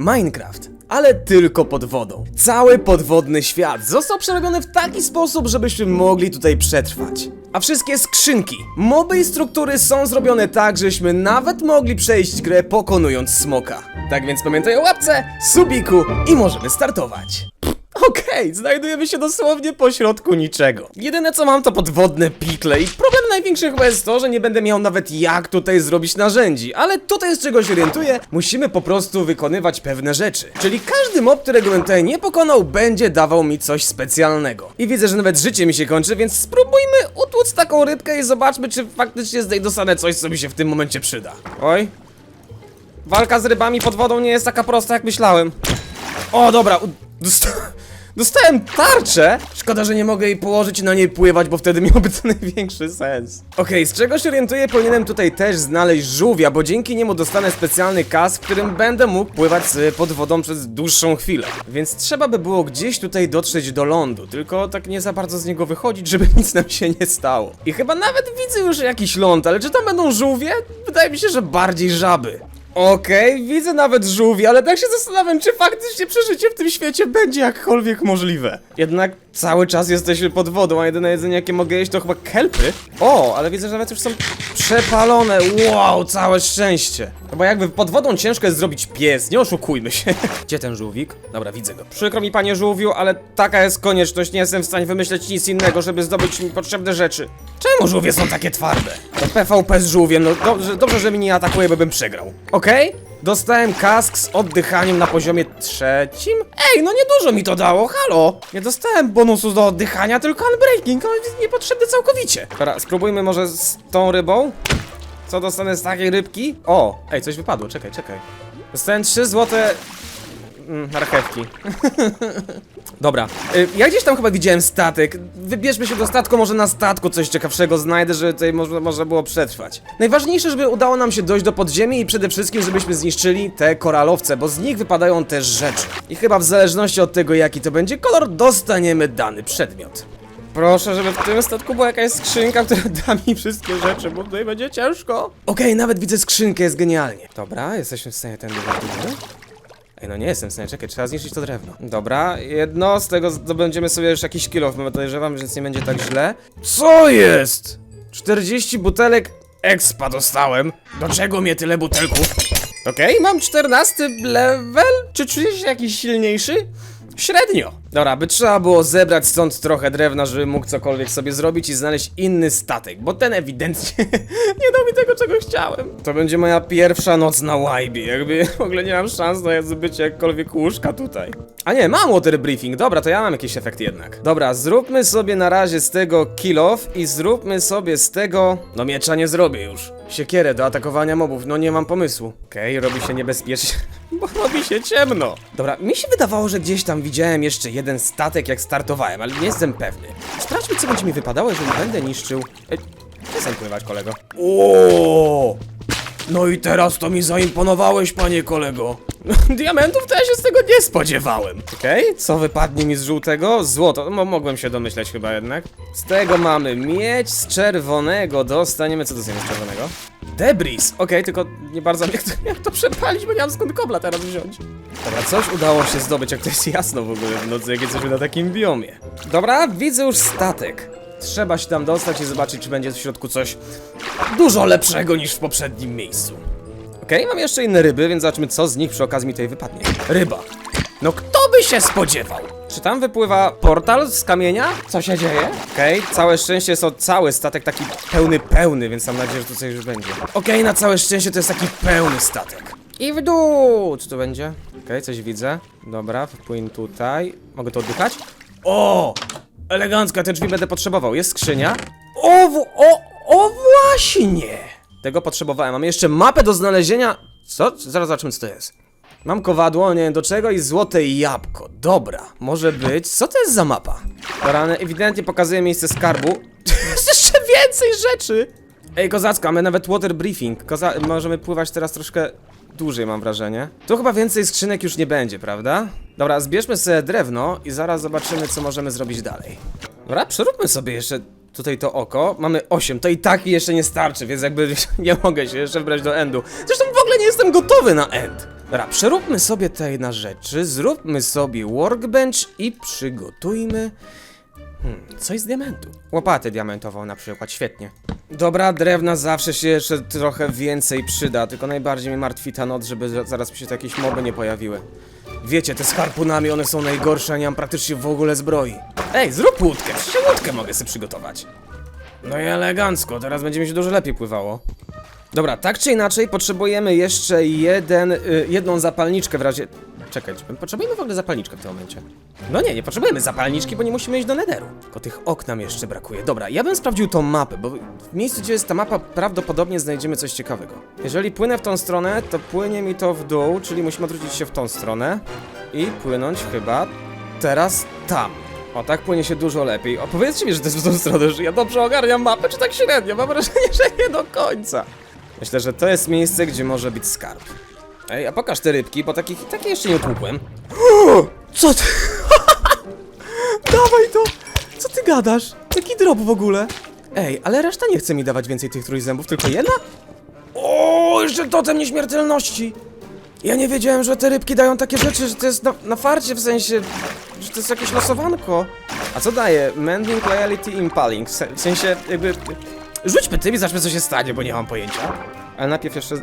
Minecraft, ale tylko pod wodą. Cały podwodny świat został przerobiony w taki sposób, żebyśmy mogli tutaj przetrwać. A wszystkie skrzynki, moby i struktury są zrobione tak, żebyśmy nawet mogli przejść grę pokonując smoka. Tak więc pamiętaj o łapce, subiku i możemy startować. Okej, znajdujemy się dosłownie po środku niczego. Jedyne co mam to podwodne pikle i problem największy chyba jest to, że nie będę miał nawet jak tutaj zrobić narzędzi, ale tutaj z czego się orientuję, musimy po prostu wykonywać pewne rzeczy. Czyli każdy mob, którego bym tutaj nie pokonał, będzie dawał mi coś specjalnego. I widzę, że nawet życie mi się kończy, więc spróbujmy utłuc taką rybkę i zobaczmy, czy faktycznie zdej dostanę coś, co mi się w tym momencie przyda. Oj. Walka z rybami pod wodą nie jest taka prosta, jak myślałem. O, dobra, dosta dostałem tarczę! Szkoda, że nie mogę jej położyć i na niej pływać, bo wtedy miałby to największy sens. Okej, z czego się orientuję, powinienem tutaj też znaleźć żółwia, bo dzięki niemu dostanę specjalny kas, w którym będę mógł pływać pod wodą przez dłuższą chwilę. Więc trzeba by było gdzieś tutaj dotrzeć do lądu, tylko tak nie za bardzo z niego wychodzić, żeby nic nam się nie stało. I chyba nawet widzę już jakiś ląd, ale czy tam będą żółwie? Wydaje mi się, że bardziej żaby. Okej, widzę nawet żółwi, ale tak się zastanawiam, czy faktycznie przeżycie w tym świecie będzie jakkolwiek możliwe. Jednak cały czas jesteśmy pod wodą, a jedyne jedzenie jakie mogę jeść to chyba kelpy. O, ale widzę, że nawet już są przepalone. Wow, całe szczęście. No bo jakby pod wodą ciężko jest zrobić pies, nie oszukujmy się. Gdzie ten żółwik? Dobra, widzę go. Przykro mi, panie żółwiu, ale taka jest konieczność, nie jestem w stanie wymyśleć nic innego, żeby zdobyć mi potrzebne rzeczy. Czemu żółwie są takie twarde? To PvP z żółwiem, no dobrze, dobrze że mnie nie atakuje, bo bym przegrał. Dostałem kask z oddychaniem na poziomie trzecim? Ej, no niedużo mi to dało, halo! Nie dostałem bonusu do oddychania, tylko unbreaking, on jest niepotrzebny całkowicie. Dobra, spróbujmy może z tą rybą. Co dostanę z takiej rybki? O, ej, coś wypadło, czekaj, czekaj. Dostałem 3 złote... Mm, marchewki. Dobra, y, ja gdzieś tam chyba widziałem statek. Wybierzmy się do statku, może na statku coś ciekawszego znajdę, żeby tutaj można, można było przetrwać. Najważniejsze, żeby udało nam się dojść do podziemi i przede wszystkim, żebyśmy zniszczyli te koralowce, bo z nich wypadają też rzeczy. I chyba w zależności od tego, jaki to będzie kolor, dostaniemy dany przedmiot. Proszę, żeby w tym statku była jakaś skrzynka, która da mi wszystkie rzeczy, bo tutaj będzie ciężko. Okej, nawet widzę skrzynkę, jest genialnie. Dobra, jesteśmy w stanie ten góry. Ej, no nie jestem w stanie, czekaj, trzeba zniszczyć to drewno. Dobra, jedno, z tego zdobędziemy sobie już jakiś kilo, bo podejrzewam, nic nie będzie tak źle. Co jest? 40 butelek expa dostałem. Do czego mnie tyle butelków? Okej, mam 14 level? Czy czuję się jakiś silniejszy? Średnio. Dobra, by trzeba było zebrać stąd trochę drewna, żeby mógł cokolwiek sobie zrobić i znaleźć inny statek, bo ten ewidentnie nie dał mi tego, czego chciałem. To będzie moja pierwsza noc na łajbie, jakby w ogóle nie mam szans na zbycie jakkolwiek łóżka tutaj. A nie, mam water briefing, dobra, to ja mam jakiś efekt jednak. Dobra, zróbmy sobie na razie z tego kill off i zróbmy sobie z tego... No miecza nie zrobię już. Siekierę do atakowania mobów, no nie mam pomysłu. Okej, robi się niebezpiecznie, bo robi się ciemno. Dobra, mi się wydawało, że gdzieś tam widziałem jeszcze jeden statek jak startowałem, ale nie jestem pewny. Sprawdźmy, co będzie mi wypadało, jeżeli będę niszczył... Ej, przestań pływać, kolego. O! No i teraz to mi zaimponowałeś, panie kolego. Diamentów ja się z tego nie spodziewałem. Okej, co wypadnie mi z żółtego? Złoto. Mo mogłem się domyśleć chyba jednak. Z tego mamy miedź, z czerwonego dostaniemy... Co jest z czerwonego? Debris. Okej, tylko nie bardzo wiem jak to, jak to przepalić, bo nie mam skąd kobla teraz wziąć. Dobra, coś udało się zdobyć, jak to jest jasno w ogóle w nocy, jak jesteśmy na takim biomie. Dobra, widzę już statek. Trzeba się tam dostać i zobaczyć, czy będzie w środku coś dużo lepszego niż w poprzednim miejscu. Okej, mam jeszcze inne ryby, więc zobaczmy, co z nich przy okazji mi tutaj wypadnie. Ryba. No kto by się spodziewał? Czy tam wypływa portal z kamienia? Co się dzieje? Okej, całe szczęście jest to cały statek taki pełny, pełny, więc mam nadzieję, że tu coś już będzie. Okej, na całe szczęście to jest taki pełny statek. I w dół! Co tu będzie? Okej, coś widzę. Dobra, wpłyń tutaj. Mogę to oddychać? O! Elegancka, te drzwi będę potrzebował. Jest skrzynia. O, o, o właśnie! Tego potrzebowałem. Mam jeszcze mapę do znalezienia. Co? Zaraz zobaczymy, co to jest. Mam kowadło, nie wiem do czego, i złote jabłko. Dobra, może być. Co to jest za mapa? Rany ewidentnie pokazuje miejsce skarbu. jest jeszcze więcej rzeczy! Ej, kozacka, mamy nawet water briefing. Koza możemy pływać teraz troszkę dłużej, mam wrażenie. Tu chyba więcej skrzynek już nie będzie, prawda? Dobra, zbierzmy sobie drewno i zaraz zobaczymy, co możemy zrobić dalej. Dobra, przeróbmy sobie jeszcze tutaj to oko. Mamy 8, to i tak jeszcze nie starczy, więc jakby nie mogę się jeszcze wbrać do endu. Zresztą w ogóle nie jestem gotowy na end. Dobra, przeróbmy sobie te na rzeczy, zróbmy sobie workbench i przygotujmy... Hmm, coś z diamentu. Łopatę diamentową na przykład, świetnie. Dobra, drewna zawsze się jeszcze trochę więcej przyda, tylko najbardziej mnie martwi ta noc, żeby za- zaraz mi się tu jakieś moby nie pojawiły. Wiecie, te z harpunami, one są najgorsze, a nie mam praktycznie w ogóle zbroi. Ej, zrób łódkę, przecież łódkę mogę sobie przygotować. No i elegancko, teraz będzie mi się dużo lepiej pływało. Dobra, tak czy inaczej potrzebujemy jeszcze jeden, y, jedną zapalniczkę w razie... Czekaj, czy potrzebujemy w ogóle zapalniczkę w tym momencie? No nie, nie potrzebujemy zapalniczki, bo nie musimy iść do nederu. Tylko tych ok nam jeszcze brakuje. Dobra, ja bym sprawdził tą mapę, bo w miejscu, gdzie jest ta mapa, prawdopodobnie znajdziemy coś ciekawego. Jeżeli płynę w tą stronę, to płynie mi to w dół, czyli musimy odwrócić się w tą stronę i płynąć chyba teraz tam. O, tak płynie się dużo lepiej. O, powiedzcie mi, że to jest w tą stronę, że ja dobrze ogarniam mapę, czy tak średnio? Mam wrażenie, że nie do końca. Myślę, że to jest miejsce, gdzie może być skarb. Ej, a pokaż te rybki, bo takich, takie jeszcze nie utłukłem. Co ty? Dawaj to! Co ty gadasz? Jaki drop w ogóle? Ej, ale reszta nie chce mi dawać więcej tych trójzębów, tylko jedna? O, jeszcze totem nieśmiertelności! Ja nie wiedziałem, że te rybki dają takie rzeczy, że to jest na, na farcie, w sensie, że to jest jakieś losowanko. A co daje? Mending, Loyalty, Impaling. W, se, w sensie, jakby... Rzućmy tym i zobaczmy, co się stanie, bo nie mam pojęcia. Ale najpierw jeszcze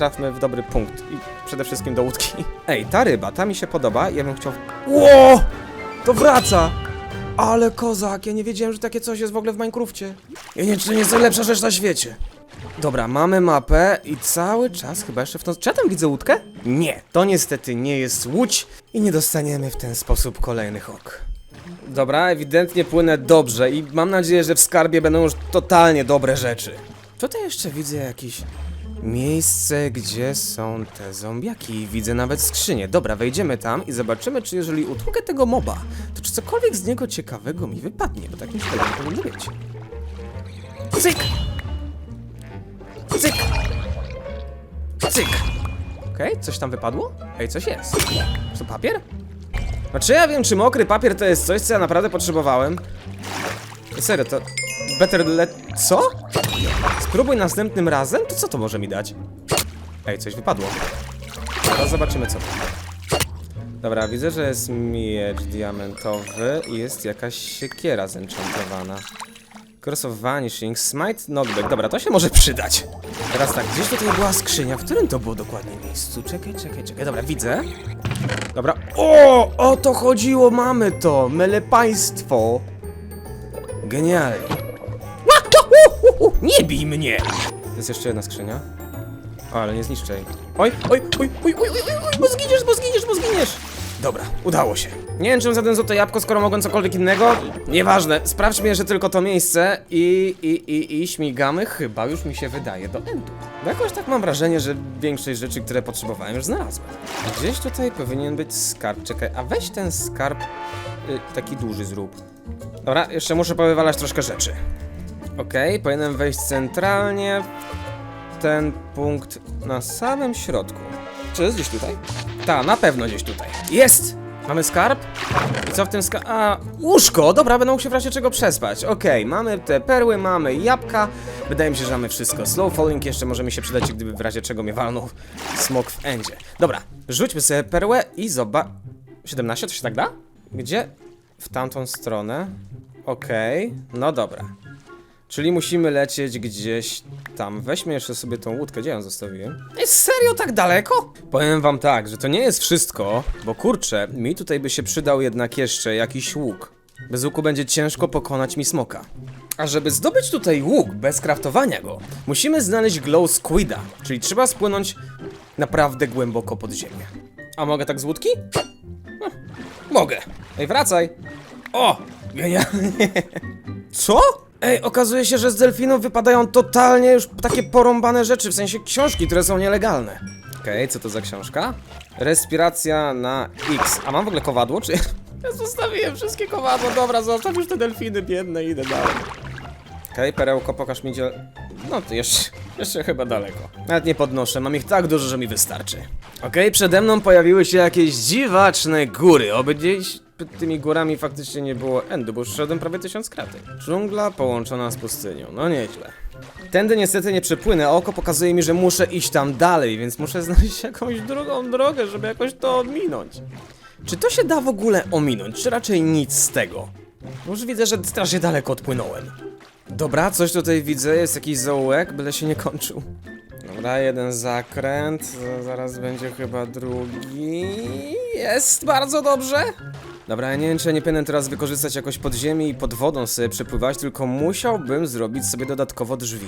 trafmy w dobry punkt i przede wszystkim do łódki. Ej, ta ryba, ta mi się podoba, ja bym chciał... Ło! To wraca! Ale kozak, ja nie wiedziałem, że takie coś jest w ogóle w Minecrafcie. Ja nie, czy to nie jest najlepsza rzecz na świecie. Dobra, mamy mapę i cały czas chyba jeszcze w tą... Czy ja tam widzę łódkę? Nie, to niestety nie jest łódź i nie dostaniemy w ten sposób kolejnych ok. Dobra, ewidentnie płynę dobrze i mam nadzieję, że w skarbie będą już totalnie dobre rzeczy. Tutaj jeszcze widzę jakieś miejsce, gdzie są te zombiaki. Widzę nawet skrzynię. Dobra, wejdziemy tam i zobaczymy, czy jeżeli utłukę tego moba, to czy cokolwiek z niego ciekawego mi wypadnie, bo tak myślę, że powinno być. Cyk! Cyk! Cyk! Okej, coś tam wypadło? Ej, coś jest. Czy to papier? Znaczy ja wiem, czy mokry papier to jest coś, co ja naprawdę potrzebowałem. Serio, to... Better let... Co? Spróbuj następnym razem? To co to może mi dać? Ej, coś wypadło. Teraz zobaczymy co. Dobra, widzę, że jest miecz diamentowy i jest jakaś siekiera zenchantowana. Cross of Vanishing, Smite, Knockback. Dobra, to się może przydać. Teraz tak, gdzieś tutaj była skrzynia. W którym to było dokładnie miejscu? Czekaj, czekaj, czekaj. Dobra, widzę. Dobra. O! O to chodziło, mamy to! Myle państwo! Genialnie. Nie bij mnie! Jest jeszcze jedna skrzynia. Ale nie zniszczę jej. Oj, oj, oj, oj, oj, oj, oj, bo zginiesz, bo zginiesz, bo zginiesz! Dobra, udało się. Nie wiem, czym zadałem złote jabłko, skoro mogłem cokolwiek innego. Nieważne, sprawdźmy jeszcze tylko to miejsce i, i, i, i śmigamy chyba już mi się wydaje do endu. Bo jakoś tak mam wrażenie, że większość rzeczy, które potrzebowałem już znalazłem. Gdzieś tutaj powinien być skarb. Czekaj, a weź ten skarb y, taki duży zrób. Dobra, jeszcze muszę powywalać troszkę rzeczy. Okej, powinienem wejść centralnie w ten punkt na samym środku. Czy jest gdzieś tutaj? Ta, na pewno gdzieś tutaj. Jest! Mamy skarb? I co w tym skarb... A, łóżko! Dobra, będę mógł się w razie czego przespać. Okej, mamy te perły, mamy jabłka. Wydaje mi się, że mamy wszystko. Slow falling jeszcze może mi się przydać, gdyby w razie czego mnie walnął smok w endzie. Dobra, rzućmy sobie perłę i zobacz... 17? To się tak da? Gdzie? W tamtą stronę. Okej, no dobra. Czyli musimy lecieć gdzieś tam. Weźmy jeszcze sobie tą łódkę, gdzie ją zostawiłem? Jest serio tak daleko? Powiem wam tak, że to nie jest wszystko, bo kurczę, mi tutaj by się przydał jednak jeszcze jakiś łuk. Bez łuku będzie ciężko pokonać mi smoka. A żeby zdobyć tutaj łuk bez kraftowania go, musimy znaleźć glow squida, czyli trzeba spłynąć naprawdę głęboko pod ziemię. A mogę tak z łódki? Hm, mogę. Ej, wracaj. O, genialnie. Co? Ej, okazuje się, że z delfinów wypadają totalnie już takie porąbane rzeczy, w sensie książki, które są nielegalne. Okej, co to za książka? Respiracja na X. A mam w ogóle kowadło, czy... Ja zostawiłem wszystkie kowadła, dobra, zostaw już te delfiny biedne, idę dalej. Okej, perełko, pokaż mi gdzie... No to jeszcze, jeszcze chyba daleko. Nawet nie podnoszę, mam ich tak dużo, że mi wystarczy. Okej, przede mną pojawiły się jakieś dziwaczne góry. Oby gdzieś tymi górami faktycznie nie było endu, bo już szedłem prawie tysiąc kratek. Dżungla połączona z pustynią, no nieźle. Tędy niestety nie przepłynę, a oko pokazuje mi, że muszę iść tam dalej, więc muszę znaleźć jakąś drugą drogę, żeby jakoś to ominąć. Czy to się da w ogóle ominąć, czy raczej nic z tego? Już widzę, że strasznie daleko odpłynąłem. Dobra, coś tutaj widzę, jest jakiś zaułek, byle się nie kończył. Dobra, jeden zakręt, zaraz będzie chyba drugi. Jest bardzo dobrze. Dobra, ja nie wiem, czy nie powinienem teraz wykorzystać jakoś podziemi i pod wodą sobie przepływać, tylko musiałbym zrobić sobie dodatkowo drzwi.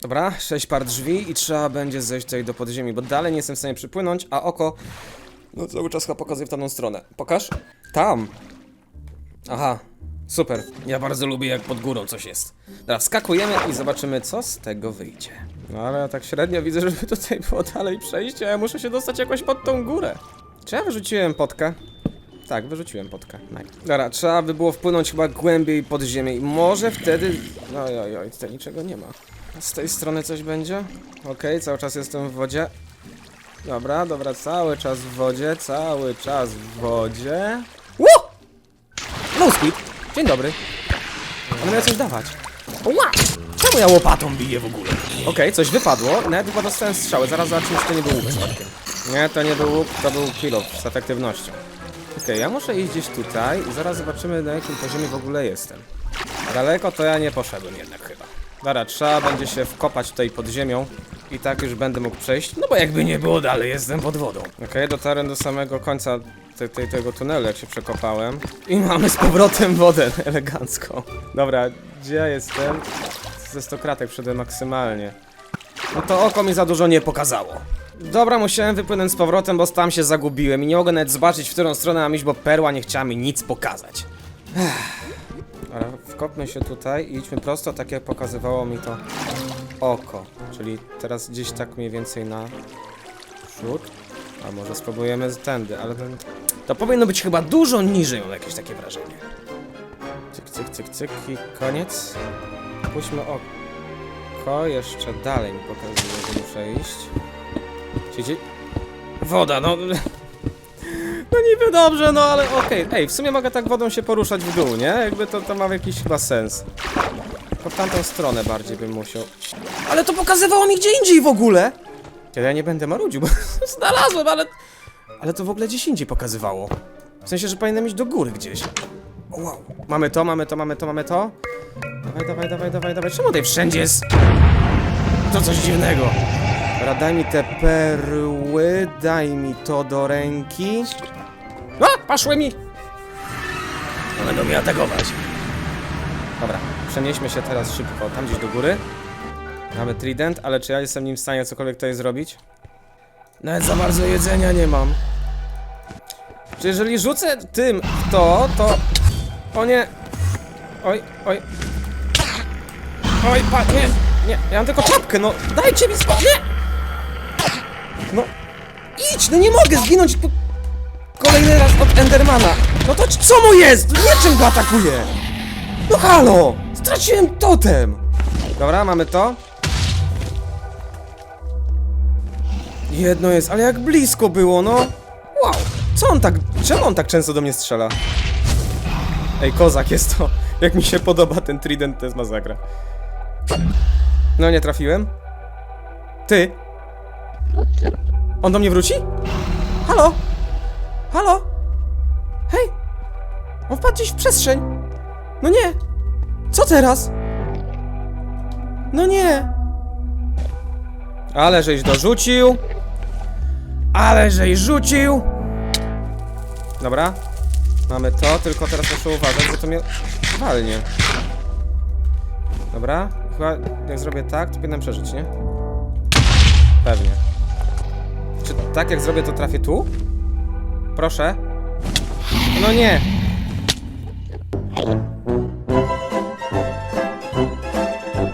Dobra, sześć par drzwi i trzeba będzie zejść tutaj do podziemi, bo dalej nie jestem w stanie przypłynąć, a oko no cały czas chyba pokazuje w tamtą stronę. Pokaż? Tam. Aha, super. Ja bardzo lubię jak pod górą coś jest. Teraz skakujemy i zobaczymy co z tego wyjdzie. No ale ja tak średnio widzę, żeby tutaj było dalej przejście, a ja muszę się dostać jakoś pod tą górę. Czy ja wyrzuciłem potkę? Tak, wyrzuciłem. Nice. Dobra, trzeba by było wpłynąć chyba głębiej pod ziemię i może wtedy... Oj, oj, oj, tutaj niczego nie ma. Z tej strony coś będzie? Okej, cały czas jestem w wodzie. Dobra, dobra, cały czas w wodzie, cały czas w wodzie. Ło! Speed. Dzień dobry. On miał coś dawać. Ła! Czemu ja łopatą biję w ogóle? Okej, coś wypadło. Nawet chyba dostałem strzały. Zaraz zobaczymy, czy to nie był łuk. Nie, to nie był łuk, to był kilof z efektywnością. Okej, ja muszę iść gdzieś tutaj i zaraz zobaczymy, na jakim poziomie w ogóle jestem. Daleko to ja nie poszedłem jednak chyba. Dobra, trzeba będzie się wkopać tutaj pod ziemią i tak już będę mógł przejść, no bo jakby nie było dalej, jestem pod wodą. Okej, dotarłem do samego końca te, te, tego tunelu, jak się przekopałem. I mamy z powrotem wodę, elegancko. Dobra, gdzie ja jestem? Ze 100 kratek wszedłem maksymalnie. No to oko mi za dużo nie pokazało. Dobra, musiałem wypłynąć z powrotem, bo tam się zagubiłem i nie mogę nawet zobaczyć, w którą stronę mam iść, bo perła nie chciała mi nic pokazać. Dobra, wkopmy się tutaj i idźmy prosto, tak jak pokazywało mi to oko. Czyli teraz gdzieś tak mniej więcej na przód. A może spróbujemy tędy, ale ten... to powinno być chyba dużo niżej, mam jakieś takie wrażenie. Cyk, cyk, cyk, cyk i koniec. Puśćmy oko. Jeszcze dalej mi pokazuje, że muszę iść. Gdzie... Woda, no... No niby dobrze, no ale okej. Ej, w sumie mogę tak wodą się poruszać w dół, nie? Jakby to, to ma jakiś chyba sens. W tamtą stronę bardziej bym musiał. Ale to pokazywało mi gdzie indziej w ogóle! Ja nie będę marudził, bo znalazłem, ale... Ale to w ogóle gdzieś indziej pokazywało. W sensie, że powinienem iść do góry gdzieś. Wow. Mamy to, mamy to, mamy to, mamy to. Dawaj, dawaj, dawaj, dawaj, dawaj. Czemu tutaj wszędzie jest... To coś dziwnego. Dobra, daj mi te perły, daj mi to do ręki. A, paszły mi! One będą mnie atakować. Dobra, przenieśmy się teraz szybko, tam gdzieś do góry. Mamy trident, ale czy ja jestem nim w stanie cokolwiek tutaj zrobić? Nawet za bardzo jedzenia nie mam. Czy jeżeli rzucę tym w to, to... O nie! Oj, oj. Oj, pa, nie, nie, ja mam tylko czapkę, no dajcie mi spokój, nie! No, idź, no nie mogę zginąć po... Kolejny raz od Endermana. No to co mu jest? Nie czym go atakuje? No halo! Straciłem totem! Dobra, mamy to. Jedno jest, ale jak blisko było, no. Wow! Co on tak... Czemu on tak często do mnie strzela? Ej, kozak jest to. Jak mi się podoba ten trident, to jest masakra. No, nie trafiłem. Ty! On do mnie wróci? Halo? Halo? Hej! On wpadł gdzieś w przestrzeń! No nie! Co teraz? No nie! Ale żeś dorzucił! Ale żeś rzucił! Dobra. Mamy to, tylko teraz muszę uważać, bo to mnie walnie. Dobra. Chyba jak zrobię tak, to powinienem przeżyć, nie? Pewnie. Czy tak jak zrobię, to trafię tu? Proszę. No nie.